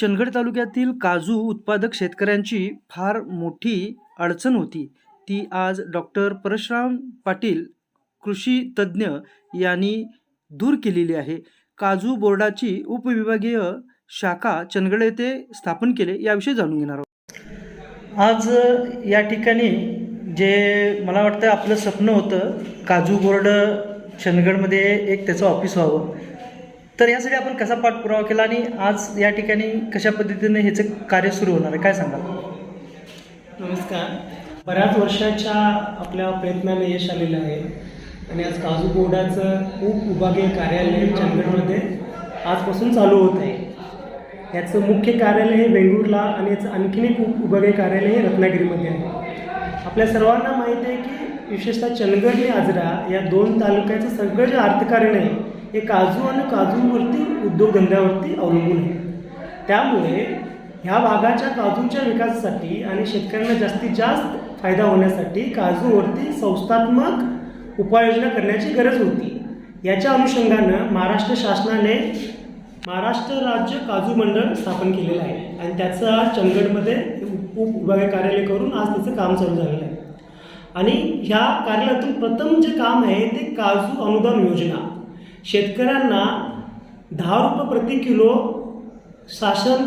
चंदगड तालुक्यातील काजू उत्पादक शेतकऱ्यांची फार मोठी अडचण होती. ती आज डॉक्टर परशुराम पाटील कृषी तज्ज्ञ यांनी दूर केलेली आहे. काजू बोर्डाची उपविभागीय शाखा चंदगड येथे स्थापन केले. याविषयी जाणून घेणार आहोत. आज या ठिकाणी जे मला वाटतं आपलं स्वप्न होतं काजू बोर्ड चंदगडमध्ये एक त्याचं ऑफिस व्हावं. तर यासाठी आपण कसा पाठपुरावा केला आणि आज या ठिकाणी कशा पद्धतीने ह्याचं कार्य सुरू होणार आहे? काय सांगाल? नमस्कार. बऱ्याच वर्षाच्या आपल्या प्रयत्नाने यश आलेलं आहे. आणि आज काजू बोर्डाचं उपविभागीय कार्यालय चंदगडमध्ये आजपासून चालू होत आहे. याचं मुख्य कार्यालय हे बेंगळूरला आणि याचं आणखीन एक उपविभागीय कार्यालय हे रत्नागिरीमध्ये आहे. आपल्या सर्वांना माहीत आहे की विशेषतः चंदगड आणि आजरा या दोन तालुक्याचं सगळं जे अर्थकारण आहे हे काजू आणि काजूवरती उद्योगधंद्यावरती अवलंबून आहे. त्यामुळे ह्या भागाच्या काजूच्या विकासासाठी आणि शेतकऱ्यांना जास्तीत जास्त फायदा होण्यासाठी काजूवरती संस्थात्मक उपाययोजना करण्याची गरज होती. याच्या अनुषंगानं महाराष्ट्र शासनाने महाराष्ट्र राज्य काजू मंडळ स्थापन केलेलं आहे आणि त्याचं आज चंदगडमध्ये उप उपविभागीय कार्यालय करून आज त्याचं काम चालू झालेलं आहे. आणि ह्या कार्यालयातून प्रथम जे काम आहे ते काजू अनुदान योजना. शेतकऱ्यांना दहा रुपये प्रति किलो शासन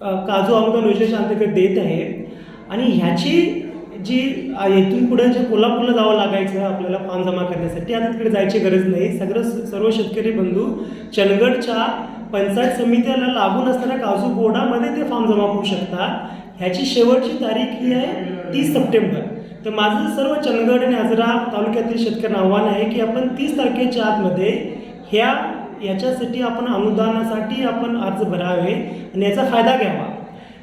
काजू अनुदान योजनेच्या अंतर्गत देत आहे. आणि ह्याची जी येथून इथून पुढे जे कोल्हापूरला जावं लागायचं आपल्याला फॉर्म जमा करण्यासाठी आता तिकडे जायची गरज नाही. सगळं सर्व शेतकरी बंधू चंदगडच्या पंचायत समितीला लागून असणाऱ्या काजू बोर्डामध्ये ते फॉर्म जमा करू शकतात. ह्याची शेवटची तारीख ही आहे तीस सप्टेंबर. तर माझं सर्व चंदगड आणि आजरा तालुक्यातील शेतकऱ्यांना आव्हान आहे की आपण तीस तारखेच्या आतमध्ये ह्या याच्यासाठी आपण अनुदानासाठी आपण अर्ज भरावे आणि याचा फायदा घ्यावा.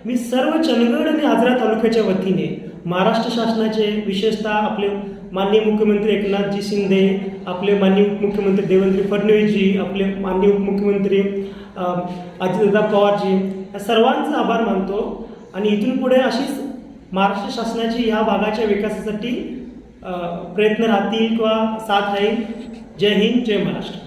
मी सर्व चंदगड आणि आजरा तालुक्याच्या वतीने महाराष्ट्र शासनाचे विशेषतः आपले माननीय मुख्यमंत्री एकनाथजी शिंदे आपले माननीय उपमुख्यमंत्री देवेंद्र फडणवीसजी आपले माननीय उपमुख्यमंत्री अ, अजितदादा पवारजी या सर्वांचा आभार मानतो. आणि इथून पुढे अशीच महाराष्ट्र शासनाची या भागाच्या विकासासाठी प्रयत्न राहतील किंवा साथ राहील. जय हिंद जय महाराष्ट्र.